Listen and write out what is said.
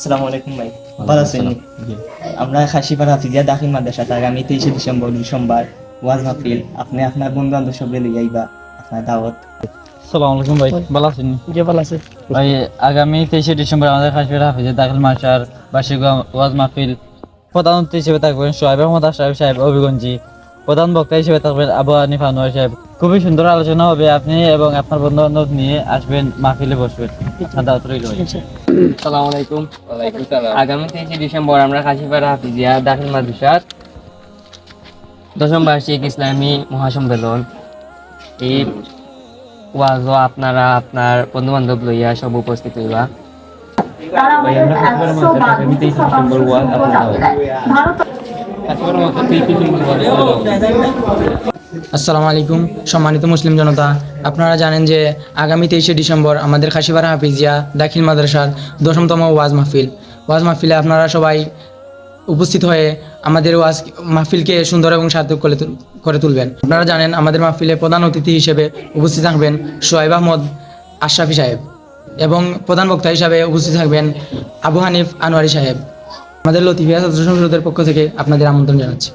আসসালামু আলাইকুম ভাই। ভালো আছেন? আমরা খাসিপাড়া হাফিজিয়া দাখিল মাদ্রাসাতে আগামী তেইশে ডিসেম্বর সোমবার ওয়াজ মাহফিল। আপনি আপনার বন্ধু বান্ধব সব লইয়া আইবা আপনার দাওয়াত। সালাম আলাইকুম ভাই ভালো আছেন? যে ভালো আছে। ভাই আগামী তেইশে ডিসেম্বর আমাদের খাসপির হাফিজে দাখিল মাসার বার্ষিক ওয়াজ মাহফিল প্রধান অতিথি হিসেবে থাকবেন সোহাইব আহমদ আশরাফ সাহেব অভিগঞ্জি। প্রধান বক্তা হিসেবে থাকবেন আবু হানিফ আনোয়ার সাহেব। খুবই সুন্দর আলোচনা হবে আপনি এবং আপনার বন্ধু বান্ধব নিয়ে আসবেন মাহফিলে বসবেন। রইল ভাই। আলাইকুম। আগামী তেইশে ডিসেম্বর আমরা কাশিপাড়া হাফিজিয়া দাখিল মাদ্রাসার দশম বার্ষিক ইসলামী মহাসম্মেলন। এই ওয়াজও আপনারা আপনার বন্ধু বান্ধব লইয়া সব উপস্থিত হইবা। ভাই, আমরা কাশিপাড়া তেইশে ডিসেম্বর ওয়াজ আপনার আসসালামু আলাইকুম, সম্মানিত মুসলিম জনতা। আপনারা জানেন যে আগামী তেইশে ডিসেম্বর আমাদের খাসিপাড়া হাফিজিয়া দাখিল মাদ্রাসার দশমতম ওয়াজ মাহফিল। ওয়াজ মাহফিলে আপনারা সবাই উপস্থিত হয়ে আমাদের ওয়াজ মাহফিলকে সুন্দর এবং সার্থক করে করে তুলবেন। আপনারা জানেন আমাদের মাহফিলে প্রধান অতিথি হিসেবে উপস্থিত থাকবেন সোহাইব আহমদ আশরাফি সাহেব এবং প্রধান বক্তা হিসাবে উপস্থিত থাকবেন আবু হানিফ আনোয়ারি সাহেব। আমাদের লতিফিয়া ছাত্র সংসদের পক্ষ থেকে আপনাদের আমন্ত্রণ জানাচ্ছি।